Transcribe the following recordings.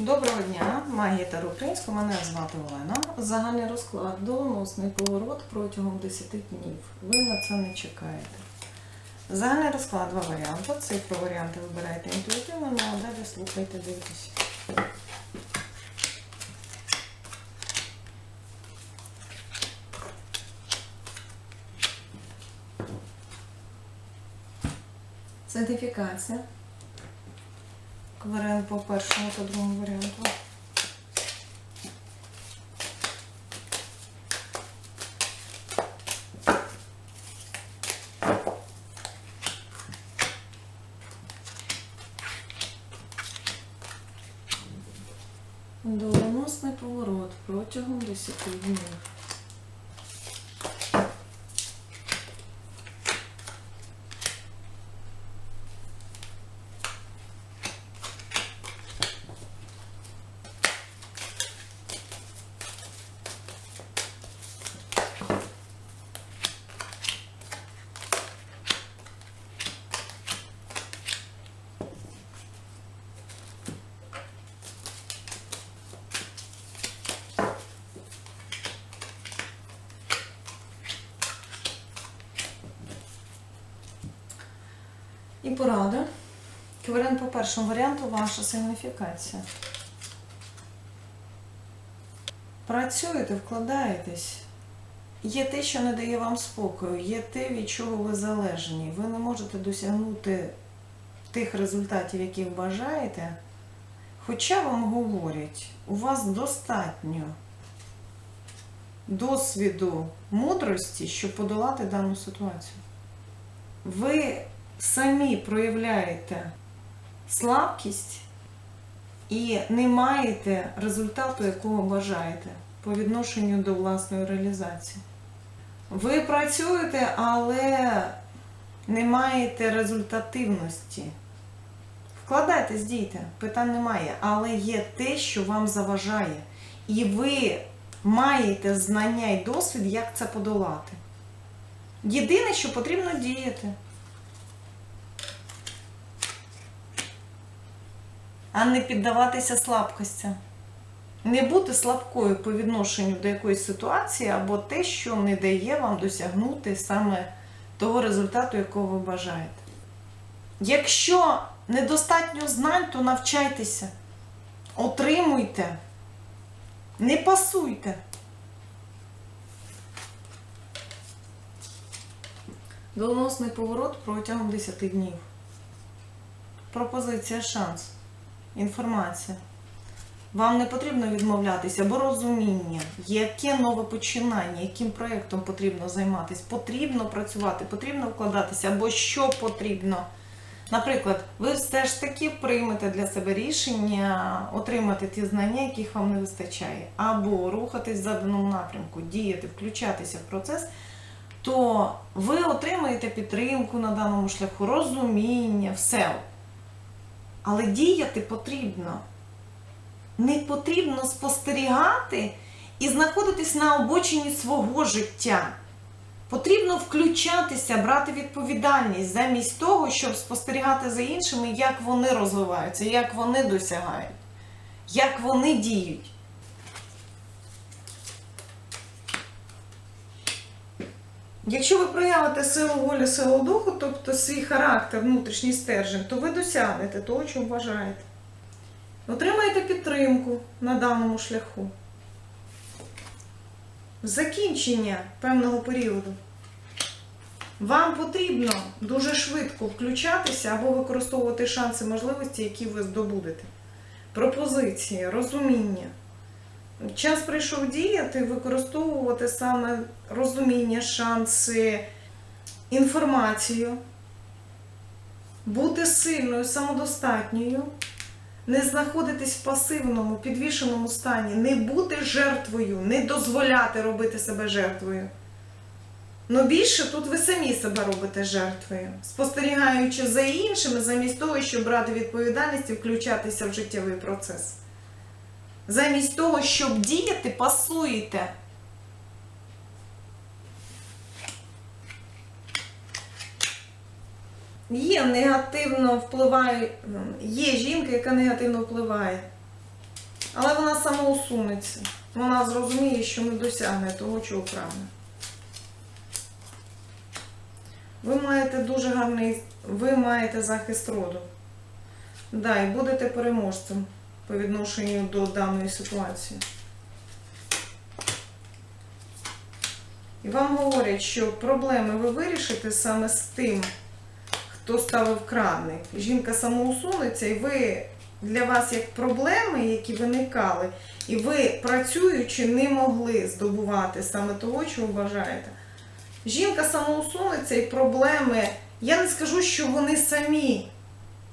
Доброго дня, магія та українську. Мене звати Олена. Загальний розклад доленосний поворот протягом 10 днів. Ви на це не чекаєте. Загальний розклад два варіанти. Цифру варіанти вибирайте інтуїтивно, ну а далі слухайте, дивитесь. Сертифікація. Варіант по першому та другому варіанту. Доленосний поворот протягом 10 днів. І порада. Варіант по першому варіанту ваша сигніфікація. Працюєте, вкладаєтесь. Є те, що не дає вам спокою, є те, від чого ви залежні. Ви не можете досягнути тих результатів, яких бажаєте. Хоча вам говорять, у вас достатньо досвіду мудрості, щоб подолати дану ситуацію. Ви самі проявляєте слабкість і не маєте результату, якого бажаєте по відношенню до власної реалізації. Ви працюєте, але не маєте результативності. Вкладайтесь, дійте, питань немає, але є те, що вам заважає. І ви маєте знання і досвід, як це подолати. Єдине, що потрібно діяти. А не піддаватися слабкостям. Не бути слабкою по відношенню до якоїсь ситуації або те, що не дає вам досягнути саме того результату, якого ви бажаєте. Якщо недостатньо знань, то навчайтеся, отримуйте, не пасуйте. Доленосний поворот протягом 10 днів. Пропозиція шанс інформація. Вам не потрібно відмовлятися, бо розуміння, яке нове починання, яким проєктом потрібно займатися, потрібно працювати, потрібно вкладатися, або що потрібно. Наприклад, ви все ж таки приймете для себе рішення отримати ті знання, яких вам не вистачає, або рухатись в заданому напрямку, діяти, включатися в процес, то ви отримаєте підтримку на даному шляху, розуміння, все. Але діяти потрібно. Не потрібно спостерігати і знаходитись на обочині свого життя. Потрібно включатися, брати відповідальність замість того, щоб спостерігати за іншими, як вони розвиваються, як вони досягають, як вони діють. Якщо ви проявите силу волі, силу духу, тобто свій характер, внутрішній стержень, то ви досягнете того, чого бажаєте. Отримаєте підтримку на даному шляху. Закінчення певного періоду. Вам потрібно дуже швидко включатися або використовувати шанси можливості, які ви здобудете. Пропозиції, розуміння. Час прийшов діяти, використовувати саме розуміння, шанси, інформацію, бути сильною, самодостатньою, не знаходитись в пасивному, підвішеному стані, не бути жертвою, не дозволяти робити себе жертвою. Но більше тут ви самі себе робите жертвою, спостерігаючи за іншими, замість того, щоб брати відповідальність і включатися в життєвий процес. Замість того, щоб діяти, пасуєте. Є негативно впливає, є жінка, яка негативно впливає Але вона самоусунеться. Вона зрозуміє, що не досягне того, чого прагне. Ви маєте дуже гарний, ви маєте захист роду. Да, і будете переможцем по відношенню до даної ситуації. І вам говорять, що проблеми ви вирішите саме з тим, хто ставив краник. Жінка самоусунеться, і ви для вас як проблеми, які виникали, і ви, працюючи, не могли здобувати саме того, чого бажаєте. Жінка самоусунеться і проблеми. Я не скажу, що вони самі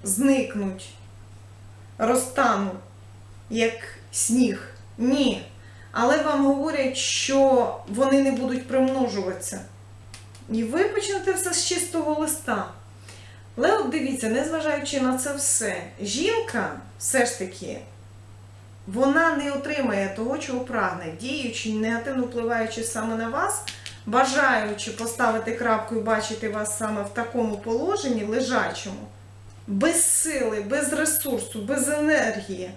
зникнуть, розтануть, як сніг. Ні. Але вам говорять, що вони не будуть примножуватися. І ви почнете все з чистого листа. Але от дивіться, незважаючи на це все, жінка все ж таки вона не отримає того, чого прагне, діючи, негативно впливаючи саме на вас, бажаючи поставити крапку і бачити вас саме в такому положенні, лежачому, без сили, без ресурсу, без енергії.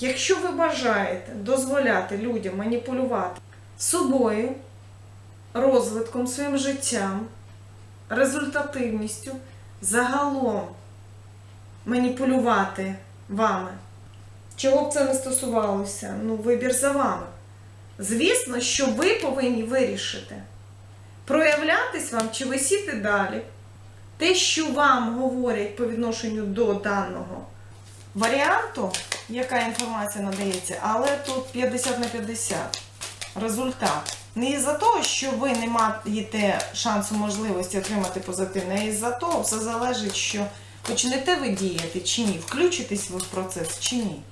Якщо ви бажаєте дозволяти людям маніпулювати собою, розвитком своїм життям, результативністю, загалом маніпулювати вами, чого б це не стосувалося, ну, вибір за вами. Звісно, що ви повинні вирішити, проявлятись вам чи висіти далі. Те, що вам говорять по відношенню до даного варіанту, яка інформація надається, але тут 50 на 50 результат. Не із-за того, що ви не маєте шансу можливості отримати позитивне, а із-за того все залежить, що почнете ви діяти чи ні, включитесь ви в процес чи ні.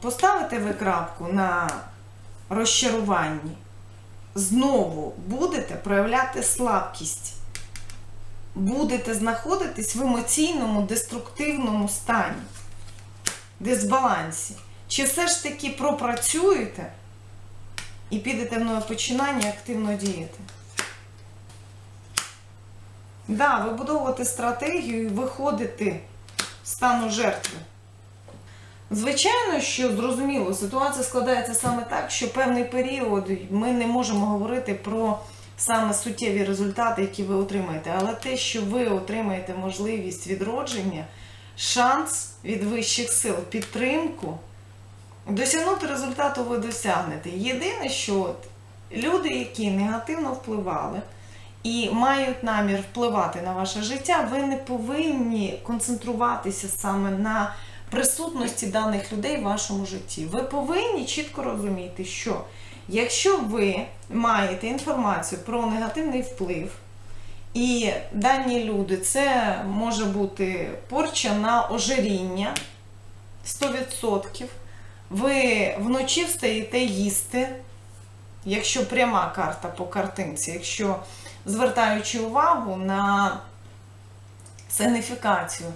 Поставите ви крапку на розчаруванні, знову будете проявляти слабкість будете знаходитись в емоційному деструктивному стані, дисбалансі. Чи все ж таки пропрацюєте і підете в нове починання активно діяти? Да, вибудовувати стратегію і виходити з стану жертви. Звичайно, що зрозуміло, ситуація складається саме так, що певний період ми не можемо говорити про саме суттєві результати, які ви отримаєте. Але те, що ви отримаєте можливість відродження, шанс від вищих сил, підтримку, досягнути результату ви досягнете. Єдине, що от, люди, які негативно впливали, і мають намір впливати на ваше життя, ви не повинні концентруватися саме на присутності даних людей в вашому житті. Ви повинні чітко розуміти, що Якщо ви маєте інформацію про негативний вплив, і дані люди, це може бути порча на ожиріння 100%. Ви вночі встаєте їсти, якщо пряма карта по картинці, якщо звертаючи увагу на сигніфікацію.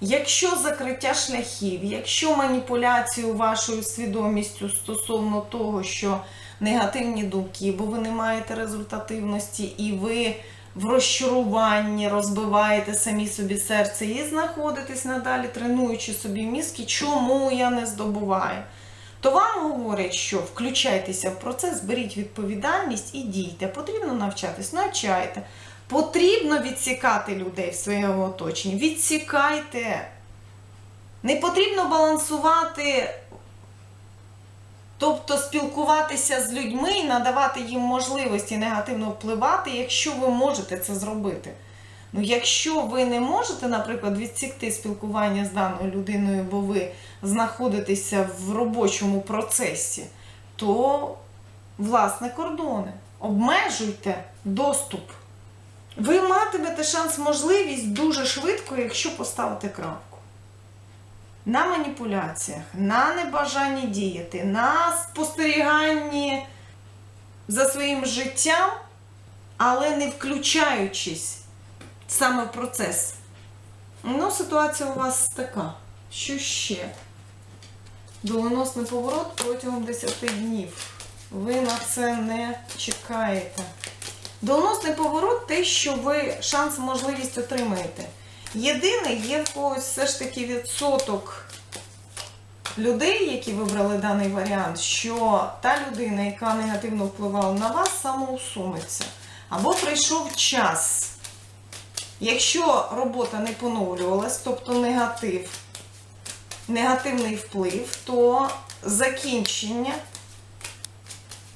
Якщо закриття шляхів, якщо маніпуляцію вашою свідомістю стосовно того, що негативні думки, бо ви не маєте результативності, і ви в розчаруванні розбиваєте самі собі серце і знаходитесь надалі, тренуючи собі мізки, чому я не здобуваю. То вам говорять, що включайтеся в процес, беріть відповідальність і дійте. Потрібно навчатись, навчайте. Потрібно відсікати людей в своєму оточенні. Відсікайте. Не потрібно балансувати Тобто спілкуватися з людьми і надавати їм можливості негативно впливати, якщо ви можете це зробити. Ну, якщо ви не можете, наприклад, відсікти спілкування з даною людиною, бо ви знаходитеся в робочому процесі, то власне кордони. Обмежуйте доступ. Ви матимете шанс, можливість дуже швидко, якщо поставите крапку на маніпуляціях, на небажанні діяти, на спостеріганні за своїм життям, але не включаючись саме в процес. Ну, ситуація у вас така. Що ще? Доленосний поворот протягом 10 днів. Ви на це не чекаєте. Доленосний поворот те, що ви шанс, можливість отримаєте. Єдине, є в когось все ж таки відсоток людей, які вибрали даний варіант, що та людина, яка негативно впливала на вас, самоусунеться. Або прийшов час. Якщо робота не поновлювалась, тобто негатив, негативний вплив, то закінчення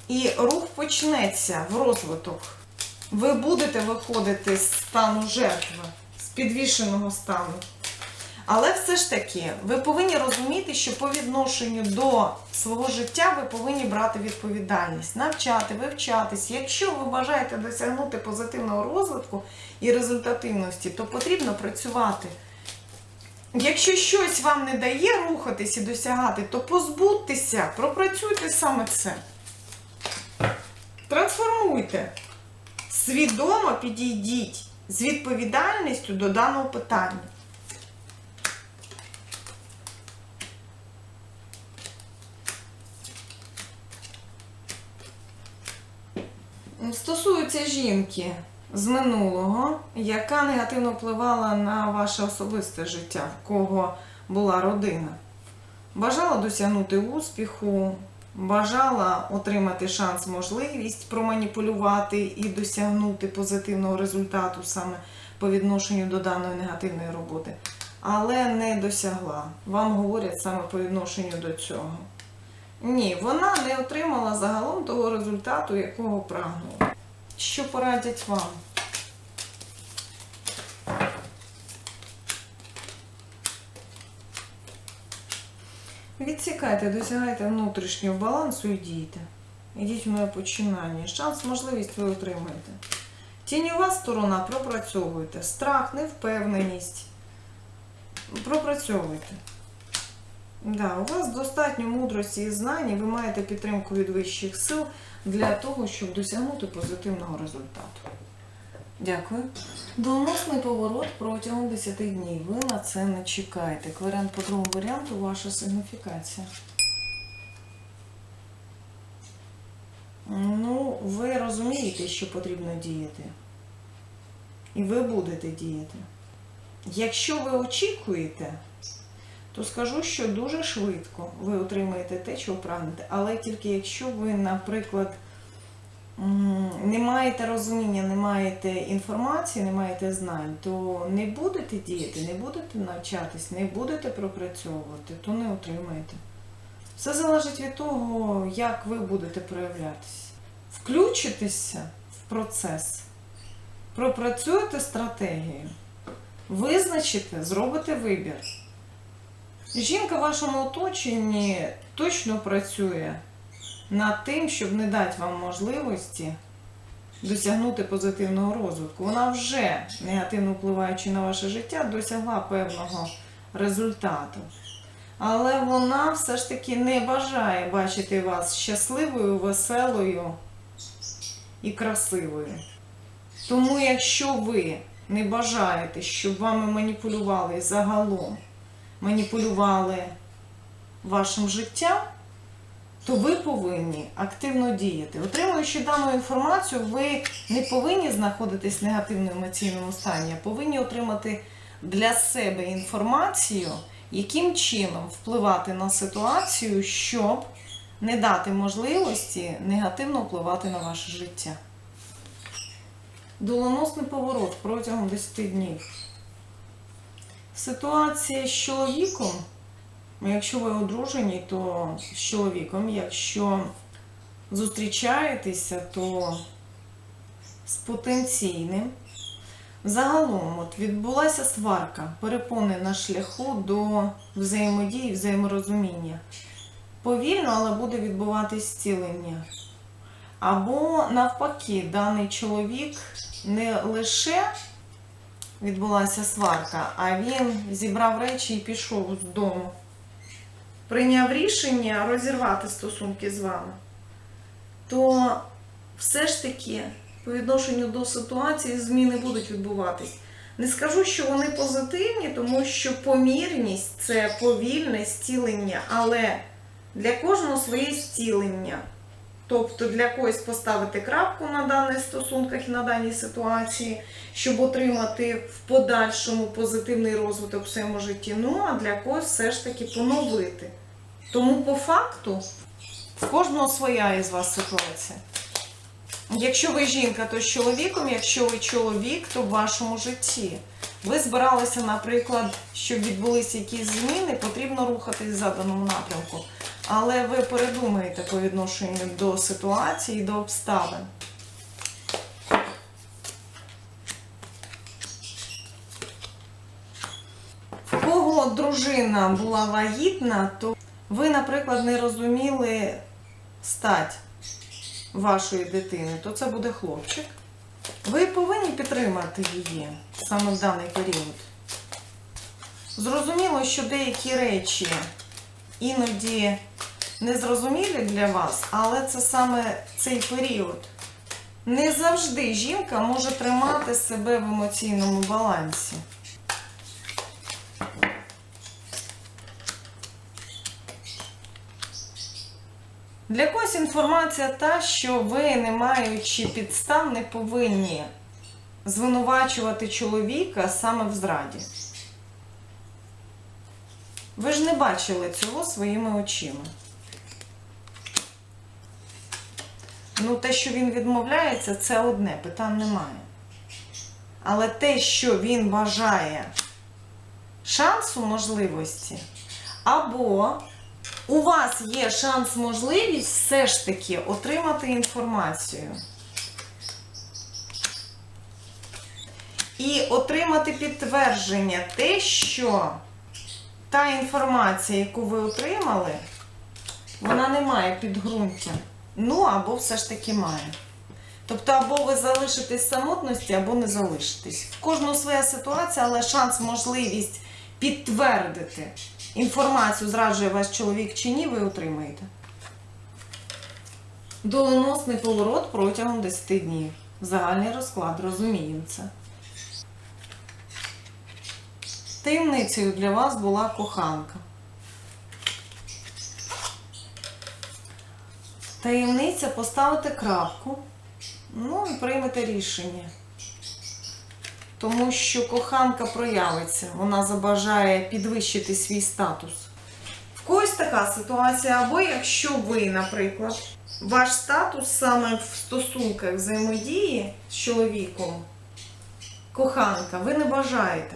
і рух почнеться в розвиток. Ви будете виходити з стану жертви, підвішеного стану. Але все ж таки, ви повинні розуміти, що по відношенню до свого життя ви повинні брати відповідальність, навчати, вивчатись. Якщо ви бажаєте досягнути позитивного розвитку і результативності, то потрібно працювати. Якщо щось вам не дає рухатись і досягати, то позбудьтеся, пропрацюйте саме це. Трансформуйте. Свідомо підійдіть з відповідальністю до даного питання. Стосується жінки з минулого, яка негативно впливала на ваше особисте життя, в кого була родина. Бажала досягнути успіху, бажала отримати шанс, можливість проманіпулювати і досягнути позитивного результату саме по відношенню до даної негативної роботи, але не досягла. Вам говорять саме по відношенню до цього. Ні, вона не отримала загалом того результату, якого прагнула. Що порадять вам? Відсікайте, досягайте внутрішнього балансу і дійте. Ідіть в моє починання. Шанс, можливість ви отримаєте. Тіньова сторона пропрацьовуйте. Страх, невпевненість. Пропрацьовуйте. Да, у вас достатньо мудрості і знань, і ви маєте підтримку від вищих сил для того, щоб досягнути позитивного результату. Дякую. Доленосний поворот протягом 10 днів. Ви на це не чекаєте. Варіант по другому варіанту ваша сигніфікація. Ну, ви розумієте, що потрібно діяти. І ви будете діяти. Якщо ви очікуєте, то скажу, що дуже швидко ви отримаєте те, чого прагнете. Але тільки якщо ви, наприклад, не маєте розуміння, не маєте інформації, не маєте знань, то не будете діяти, не будете навчатись, не будете пропрацьовувати, то не отримаєте. Все залежить від того, як ви будете проявлятися. Включитеся в процес, пропрацюєте стратегію, визначите, зробите вибір. Жінка в вашому оточенні точно працює над тим, щоб не дати вам можливості досягнути позитивного розвитку. Вона вже, негативно впливаючи на ваше життя, досягла певного результату. Але вона все ж таки не бажає бачити вас щасливою, веселою і красивою. Тому, якщо ви не бажаєте, щоб вами маніпулювали загалом, маніпулювали вашим життям, то ви повинні активно діяти. Отримуючи дану інформацію, ви не повинні знаходитись в негативному емоційному стані, а повинні отримати для себе інформацію, яким чином впливати на ситуацію, щоб не дати можливості негативно впливати на ваше життя. Доленосний поворот протягом 10 днів. Ситуація з чоловіком, якщо ви одружені, то з чоловіком, якщо зустрічаєтеся, то з потенційним. Загалом от відбулася сварка, перепони на шляху до взаємодії, взаєморозуміння. Повільно, але буде відбуватись зцілення. Або навпаки, даний чоловік не лише відбулася сварка, а він зібрав речі і пішов з дому. Прийняв рішення розірвати стосунки з вами. То все ж таки по відношенню до ситуації зміни будуть відбуватись. Не скажу, що вони позитивні, тому що помірність це повільне стілення, але для кожного своє зцілення. Тобто для когось поставити крапку на даних стосунках і на даній ситуації, щоб отримати в подальшому позитивний розвиток в своєму житті. Ну а для когось все ж таки поновити. Тому по факту в кожного своя із вас ситуація. Якщо ви жінка, то з чоловіком, якщо ви чоловік, то в вашому житті. Ви збиралися, наприклад, щоб відбулися якісь зміни, потрібно рухатись в заданому напрямку. Але ви передумаєте по відношенню до ситуації, до обставин. В кого дружина була вагітна, то ви, наприклад, не розуміли стать вашої дитини, то це буде хлопчик. Ви повинні підтримати її саме в даний період. Зрозуміло, що деякі речі іноді незрозумілі для вас, але це саме цей період. Не завжди жінка може тримати себе в емоційному балансі. Для когось інформація та, що ви, не маючи підстав, не повинні звинувачувати чоловіка саме в зраді. Ви ж не бачили цього своїми очима. Ну, те, що він відмовляється, це одне, питань немає. Але те, що він бажає шансу, можливості, або у вас є шанс, можливість все ж таки отримати інформацію. І отримати підтвердження те, що та інформація, яку ви отримали, вона не має підґрунтя. Ну, або все ж таки має. Тобто, або ви залишитесь самотності, або не залишитесь. В кожного своя ситуація, але шанс, можливість підтвердити інформацію, зраджує ваш чоловік чи ні, ви отримаєте. Доленосний поворот протягом 10 днів. Загальний розклад, розуміємо це. Таємницею для вас була коханка. Таємниця поставити крапку, ну і приймете рішення. Тому що коханка проявиться, вона забажає підвищити свій статус. В когось така ситуація, або якщо ви, наприклад, ваш статус саме в стосунках взаємодії з чоловіком, коханка, ви не бажаєте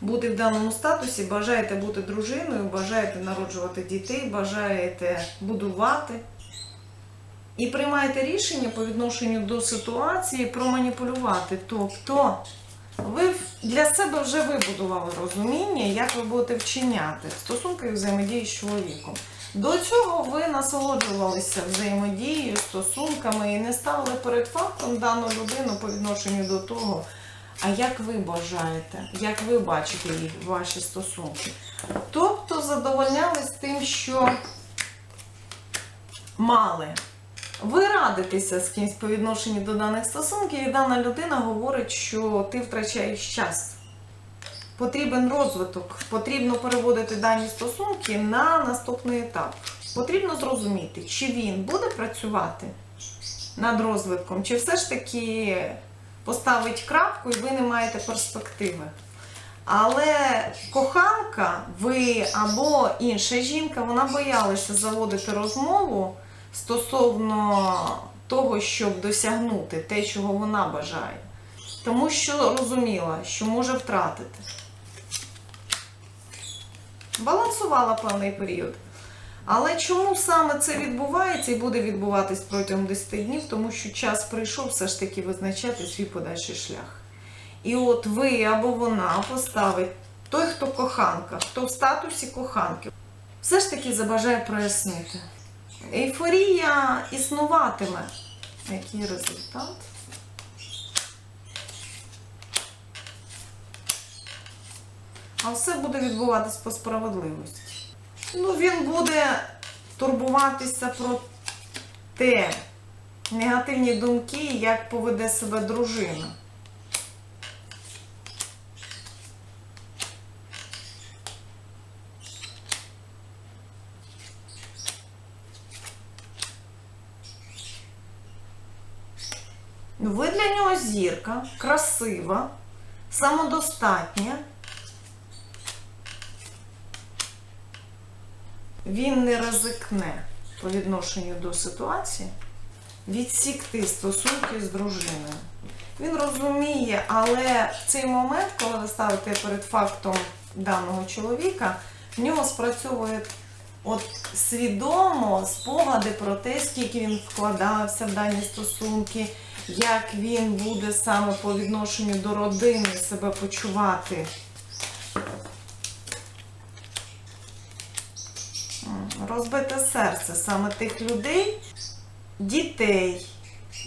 бути в даному статусі, бажаєте бути дружиною, бажаєте народжувати дітей, бажаєте будувати. І приймаєте рішення по відношенню до ситуації проманіпулювати. Тобто ви для себе вже вибудували розуміння, як ви будете вчиняти в стосунках взаємодії з чоловіком. До цього ви насолоджувалися взаємодією, стосунками і не ставили перед фактом дану людину по відношенню до того, а як ви бажаєте, як ви бачите їх, ваші стосунки. Тобто задовольнялись тим, що мали. Ви радитеся з кимось по відношенню до даних стосунків, і дана людина говорить, що ти втрачаєш час. Потрібен розвиток, потрібно переводити дані стосунки на наступний етап. Потрібно зрозуміти, чи він буде працювати над розвитком, чи все ж таки поставить крапку і ви не маєте перспективи. Але коханка, ви або інша жінка, вона боялася заводити розмову стосовно того, щоб досягнути те, чого вона бажає. Тому що розуміла, що може втратити. Балансувала певний період. Але чому саме це відбувається і буде відбуватись протягом 10 днів? Тому що час прийшов все ж таки визначати свій подальший шлях. І от ви або вона поставить той, хто коханка, хто в статусі коханки, все ж таки забажає прояснити. Ейфорія існуватиме. Який результат? А все буде відбуватись по справедливості. Ну, він буде турбуватися про те, негативні думки, як поведе себе дружина. Ви для нього зірка, красива, самодостатня. Він не ризикне по відношенню до ситуації відсікти стосунки з дружиною. Він розуміє, але в цей момент, коли ви ставите перед фактом даного чоловіка, в нього спрацьовує от свідомо спогади про те, скільки він вкладався в дані стосунки, як він буде саме по відношенню до родини себе почувати. Розбите серце саме тих людей, дітей,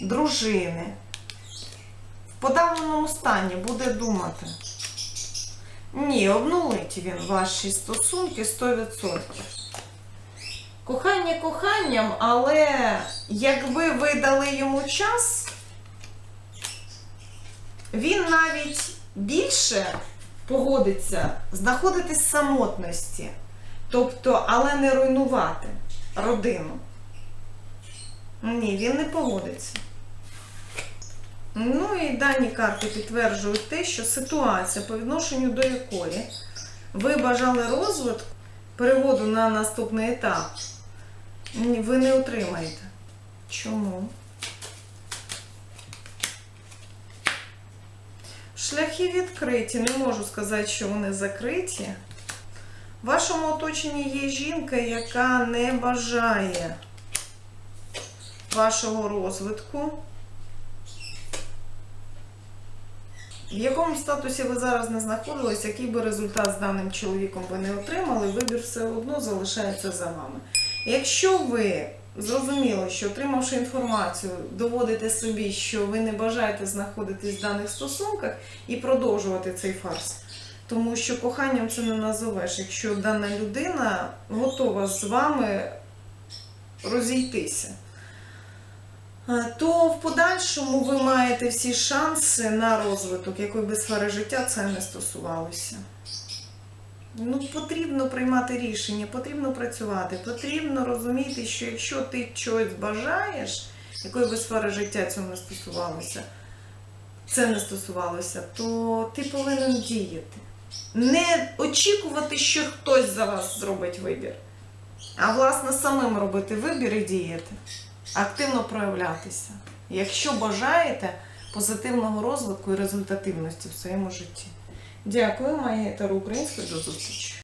дружини. В подавленому стані буде думати. Ні, обнулить він ваші стосунки 100%. Кохання коханням, але якби ви дали йому час, він навіть більше погодиться знаходитись в самотності. Тобто, але не руйнувати родину. Ні, він не погодиться. Ну і дані карти підтверджують те, що ситуація, по відношенню до якої ви бажали розвитку, переводу на наступний етап, ви не отримаєте. Чому? Шляхи відкриті, не можу сказати, що вони закриті. В вашому оточенні є жінка, яка не бажає вашого розвитку. В якому статусі ви зараз не знаходились, який би результат з даним чоловіком ви не отримали, вибір все одно залишається за вами. Якщо ви зрозуміли, що отримавши інформацію, доводите собі, що ви не бажаєте знаходитись в даних стосунках і продовжувати цей фарс, тому що коханням це не назовеш, якщо дана людина готова з вами розійтися. Е, То в подальшому ви маєте всі шанси на розвиток, якої би сфери життя це не стосувалося. Ну, потрібно приймати рішення, потрібно працювати, потрібно розуміти, що якщо ти чогось бажаєш, якої би сфери життя цього не стосувалося, це не стосувалося, то ти повинен діяти. Не очікувати, що хтось за вас зробить вибір, а власне самим робити вибір і діяти активно проявлятися, якщо бажаєте позитивного розвитку і результативності в своєму житті. Дякую, Майя Таро Українська. До зустрічі!